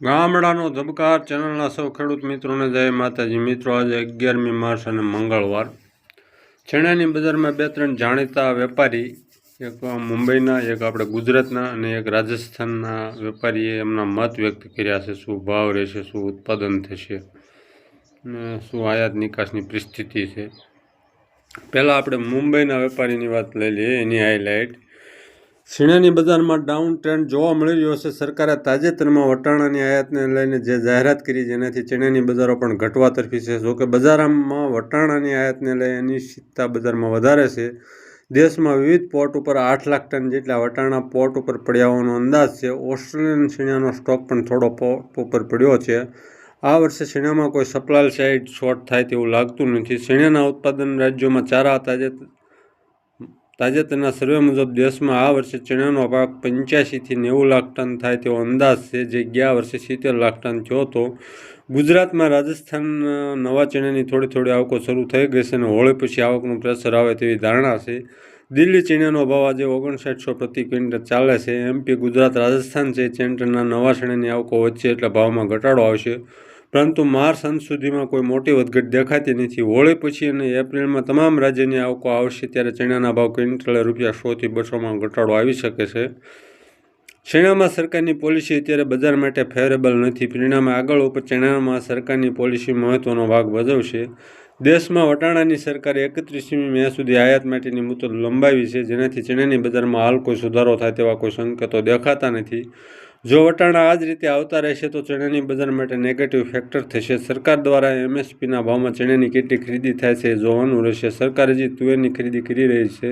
ગામડાનો ધબકાર ચેનલના સૌ ખેડૂત મિત્રોને જય માતાજી. મિત્રો, આજે અગિયારમી માર્ચ અને મંગળવાર. છેણાની બજારમાં બે ત્રણ જાણીતા વેપારી, એક મુંબઈના, એક આપણે ગુજરાતના અને એક રાજસ્થાનના વેપારીએ એમના મત વ્યક્ત કર્યા છે, શું ભાવ રહેશે, શું ઉત્પાદન થશે અને શું આયાત નિકાસની પરિસ્થિતિ છે. પહેલાં આપણે મુંબઈના વેપારીની વાત લઈ લઈએ, એની હાઇલાઇટ શીણાની બજારમાં ડાઉન ટ્રેન્ડ જોવા મળી રહ્યો છે. સરકારે તાજેતરમાં વટાણાની આયાતને લઈને જે જાહેરાત કરી, જેનાથી ચણાની બજારો પણ ઘટવા તરફી છે. જોકે બજારમાં વટાણાની આયાતને લઈ અનિશ્ચિતતા બજારમાં વધારે છે. દેશમાં વિવિધ પોર્ટ ઉપર આઠ લાખ ટન જેટલા વટાણા પોર્ટ ઉપર પડ્યા હોવાનો અંદાજ છે. ઓસ્ટ્રેલિયન શીણાનો સ્ટોક પણ થોડો પોર્ટ ઉપર પડ્યો છે. આ વર્ષે શીણામાં કોઈ સપ્લાય સાઇડ શોર્ટ થાય તેવું લાગતું નથી. શીણાના ઉત્પાદન રાજ્યોમાં ચારા તાજેત તાજેતરના સર્વે મુજબ દેશમાં આ વર્ષે ચણાનો પાક પંચ્યાસીથી નેવું લાખ ટન થાય તેવો અંદાજ છે. જે ગયા વર્ષે સિત્તેર લાખ ટન થયો હતો. ગુજરાતમાં રાજસ્થાન નવા ચણાની થોડી થોડી આવકો શરૂ થઈ ગઈ છે અને હોળી પછી આવકનું પ્રેશર આવે તેવી ધારણા છે. દિલ્હી ચણાનો ભાવ આજે ઓગણસાઠસો પ્રતિ ક્વિન્ટલ ચાલે છે. એમપી ગુજરાત રાજસ્થાન છે. ચેન્ટરના નવા ચણાની આવકો વચ્ચે એટલે ભાવમાં ઘટાડો આવશે. પરંતુ માર્ચ અંત સુધીમાં કોઈ મોટી વધઘટ દેખાતી નથી. હોળી પછી અને એપ્રિલમાં તમામ રાજ્યની આવકો આવશે ત્યારે ચણાના ભાવ ક્વિન્ટલે રૂપિયા સોથી બસોમાં ઘટાડો આવી શકે છે. ચણામાં સરકારની પોલિસી અત્યારે બજાર માટે ફેવરેબલ નથી. પરિણામે આગળ ઉપર ચણામાં સરકારની પોલિસી મહત્વનો ભાગ ભજવશે. દેશમાં વટાણાની સરકારે એકત્રીસમી મે સુધી આયાત માટેની મુદત લંબાવી છે. જેનાથી ચણાની બજારમાં હાલ કોઈ સુધારો થાય તેવા કોઈ સંકેતો દેખાતા નથી. જો વટાણા આ જ રીતે આવતા રહેશે તો ચણાની બજાર માટે નેગેટિવ ફેક્ટર થશે. સરકાર દ્વારા એમએસપીના ભાવમાં ચણાની કેટલી ખરીદી થાય છે જોવાનું રહેશે. સરકાર જે તુવેરની ખરીદી કરી રહી છે.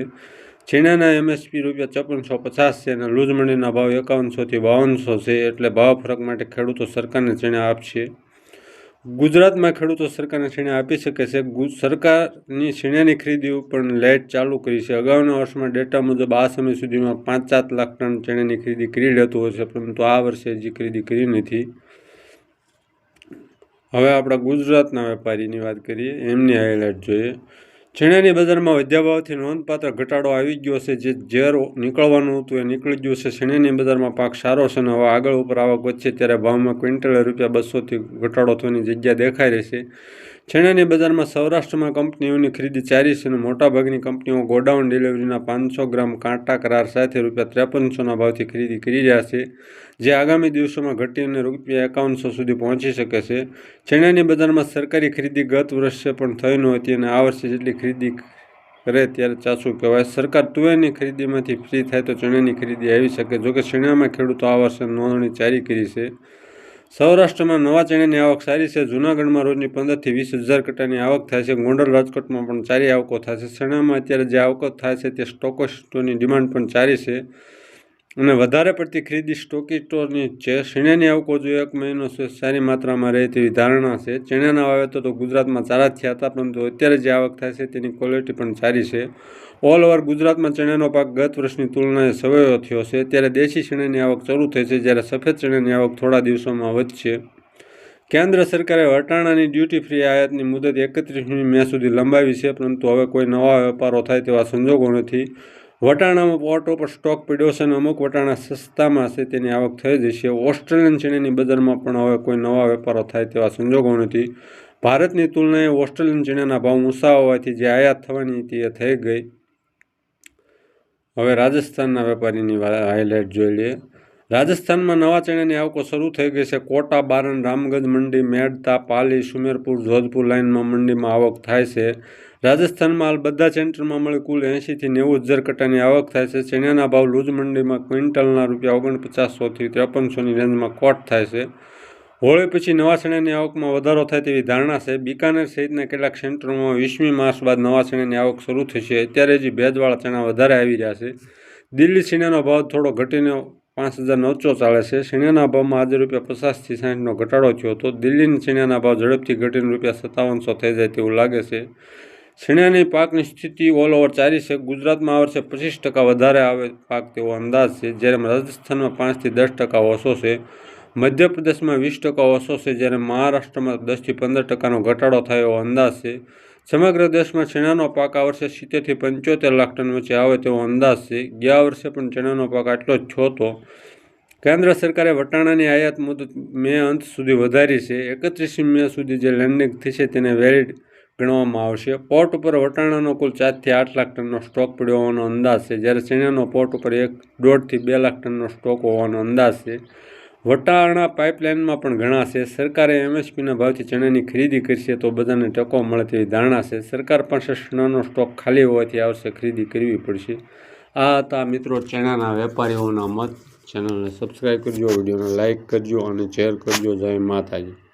ચણાના એમએસપી રૂપિયા ચોપનસો પચાસ છે અને લૂઝ મંડીના ભાવ એકાવનસોથી બાવનસો છે એટલે ભાવ ફરક માટે ખેડૂતો સરકારને ચણા આપશે. ગુજરાતમાં ખેડૂતો સરકારને છીણા આપી શકે છે. સરકારની છીણાની ખરીદી પણ લેટ ચાલુ કરી છે. અગાઉના વર્ષમાં ડેટા મુજબ આ સમય સુધીમાં પાંચ સાત લાખ ટન ચણાની ખરીદી કરી લેતું હોય છે, પરંતુ આ વર્ષે હજી ખરીદી કરી નથી. હવે આપણા ગુજરાતના વેપારીની વાત કરીએ, એમની હાઇલાઇટ જોઈએ. ચણાની બજારમાં વધ્યા ભાવથી નોંધપાત્ર ઘટાડો આવી ગયો છે. જે ઝેર નીકળવાનું હતું, એ નીકળી ગયું છે. ચણાની બજારમાં પાક સારો છે અને હવે આગળ ઉપર આવક વધશે, ત્યારે ભાવમાં ક્વિન્ટલે રૂપિયા બસોથી ઘટાડો થવાની જગ્યા દેખાઈ રહેશે છેણાની બજારમાં સૌરાષ્ટ્રમાં કંપનીઓની ખરીદી ચારી છે અને મોટાભાગની કંપનીઓ ગોડાઉન ડિલિવરીના પાંચસો ગ્રામ કાંટા કરાર સાથે રૂપિયા ત્રેપનસોના ભાવથી ખરીદી કરી રહ્યા છે, જે આગામી દિવસોમાં ઘટીને રૂપિયા એકાવનસો સુધી પહોંચી શકે છે. છેણાની બજારમાં સરકારી ખરીદી ગત વર્ષે પણ થઈ નહોતી અને આ વર્ષે જેટલી ખરીદી કરે ત્યારે ચાસુ કહેવાય, સરકાર તુવેરની ખરીદીમાંથી ફ્રી થાય તો ચણાની ખરીદી આવી શકે. જોકે ચણામાં ખેડૂતો આ વર્ષે નોંધણી જારી કરી છે. સૌરાષ્ટ્રમાં નવા ચણાની આવક સારી છે. જૂનાગઢમાં રોજની પંદરથી વીસ હજાર કટાની આવક થાય છે. ગોંડલ રાજકોટમાં પણ સારી આવકો થાય છે. ચણામાં અત્યારે જે આવકો થાય છે તે સ્ટોકોસ્ટોની ડિમાન્ડ પણ સારી છે. અને વધારે પડતી ખરીદી સ્ટોકિસ્ટોની છે શેણાની આવકો જો એક મહિનો સારી માત્રામાં રહે તેવી ધારણા છે. ચણાના વાવેતર તો ગુજરાતમાં સારા થયા હતા, પરંતુ અત્યારે જે આવક થાય છે તેની ક્વોલિટી પણ સારી છે. ઓલ ઓવર ગુજરાતમાં ચણાનો પાક ગત વર્ષની તુલનાએ સવેયો થયો છે. ત્યારે દેશી ચણાની આવક શરૂ થઈ છે, જ્યારે સફેદ ચણાની આવક થોડા દિવસોમાં વધશે. કેન્દ્ર સરકારે વટાણાની ડ્યુટી ફ્રી આયાતની મુદત એકત્રીસમી મે સુધી લંબાવી છે, પરંતુ હવે કોઈ નવા વેપારો થાય તેવા સંજોગો નથી. વટાણામાં પોર્ટ ઉપર સ્ટોક પીડ્યો છે અને અમુક વટાણા સસ્તામાં છે, તેની આવક થઈ જશે ઓસ્ટ્રેલિયન ચીણીની બજારમાં પણ હવે કોઈ નવા વેપારો થાય તેવા સંજોગો નથી. ભારતની તુલનાએ ઓસ્ટ્રેલિયન ચણાના ભાવ ઊંચા હોવાથી જે આયાત થવાની હતી એ થઈ ગઈ. હવે રાજસ્થાનના વેપારીની હાઇલાઇટ જોઈ લઈએ. રાજસ્થાનમાં નવા ચણાની આવકો શરૂ થઈ ગઈ છે. કોટા, બારન, રામગંજ, મંડી, મેડતા, પાલી, સુમેરપુર, જોધપુર લાઇનમાં મંડીમાં આવક થાય છે. રાજસ્થાનમાં હાલ બધા સેન્ટરમાં મળી કુલ એંશીથી નેવું હજાર કટાની આવક થાય છે. ચણાના ભાવ લૂજ મંડીમાં ક્વિન્ટલના રૂપિયા ઓગણપચાસોથી ત્રેપનસોની રેન્જમાં કોટ થાય છે. હોળી પછી નવા ચણાની આવકમાં વધારો થાય તેવી ધારણા છે. બિકાનેર સહિતના કેટલાક સેન્ટરોમાં વીસમી માસ બાદ નવા ચણાની આવક શરૂ થશે. અત્યારે જે ભેજવાળા ચણા વધારે આવી રહ્યા છે. દિલ્હી ચણાનો ભાવ થોડો ઘટીને પાંચ હજાર નવસો ચાલે છે. ચણાના ભાવમાં આજે રૂપિયા પચાસથી સાઠનો ઘટાડો થયો હતો. દિલ્હીની ચણાના ભાવ ઝડપથી ઘટીને રૂપિયા સત્તાવનસો થઈ જાય તેવું લાગે છે. શેણિયાની પાકની સ્થિતિ ઓલ ઓવર ચારી છે. ગુજરાતમાં આ વર્ષે પચીસ ટકા વધારે આવે પાક તેવો અંદાજ છે, જ્યારે રાજસ્થાનમાં પાંચથી દસ ટકા ઓછો છે. મધ્યપ્રદેશમાં વીસ ટકા ઓછો છે, જ્યારે મહારાષ્ટ્રમાં દસથી પંદર ટકાનો ઘટાડો થયો અંદાજ છે. સમગ્ર દેશમાં ચણાનો પાક આ વર્ષે સિત્તેરથી પંચોતેર લાખ ટન વચ્ચે આવે તેવો અંદાજ છે. ગયા વર્ષે પણ ચણાનો પાક આટલો જ છોતો. કેન્દ્ર સરકારે વટાણાની આયાત મુદત મે અંત સુધી વધારી છે. એકત્રીસમી મે સુધી જે લેન્ડિંગ થશે તેને વેલિડ ગણવામાં આવશે. પોર્ટ ઉપર વટાણાનો કુલ ચારથી આઠ લાખ ટનનો સ્ટોક પડ્યો હોવાનો અંદાજ છે. જ્યારે ચણાનો પોર્ટ ઉપર એક દોઢથી બે લાખ ટનનો સ્ટોક હોવાનો અંદાજ છે. વટાણા પાઇપલાઇનમાં પણ ઘણા છે. સરકારે એમએસપીના ભાવથી ચણાની ખરીદી કરશે તો બધાને ટેકો મળે તેવી ધારણા છે. સરકાર પાસે ચણાનો સ્ટોક ખાલી હોવાથી આવશે, ખરીદી કરવી પડશે. આ હતા મિત્રો ચણાના વેપારીઓના મત. ચેનલને સબસ્ક્રાઈબ કરજો, વિડીયોને લાઇક કરજો અને શેર કરજો. જય માતાજી.